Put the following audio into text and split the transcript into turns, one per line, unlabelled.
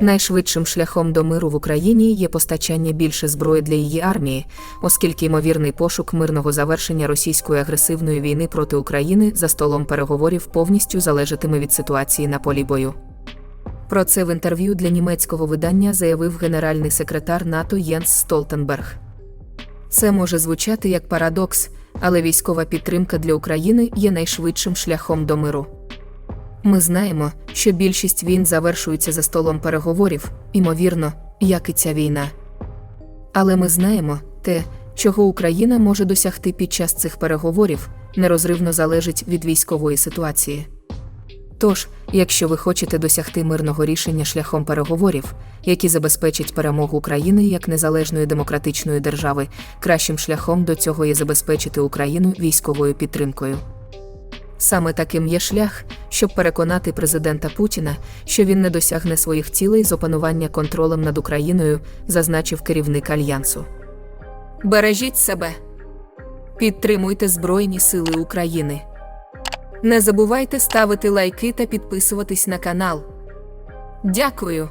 Найшвидшим шляхом до миру в Україні є постачання більше зброї для її армії, оскільки ймовірний пошук мирного завершення російської агресивної війни проти України за столом переговорів повністю залежатиме від ситуації на полі бою. Про це в інтерв'ю для німецького видання заявив генеральний секретар НАТО Єнс Столтенберг. Це може звучати як парадокс, але військова підтримка для України є найшвидшим шляхом до миру. Ми знаємо, що більшість війн завершуються за столом переговорів, імовірно, як і ця війна. Але ми знаємо, те, чого Україна може досягти під час цих переговорів, нерозривно залежить від військової ситуації. Тож, якщо ви хочете досягти мирного рішення шляхом переговорів, які забезпечать перемогу України як незалежної демократичної держави, кращим шляхом до цього є забезпечити Україну військовою підтримкою. Саме таким є шлях, щоб переконати президента Путіна, що він не досягне своїх цілей з опанування контролем над Україною, зазначив керівник альянсу. Бережіть себе, підтримуйте Збройні Сили України. Не забувайте ставити лайки та підписуватись на канал. Дякую.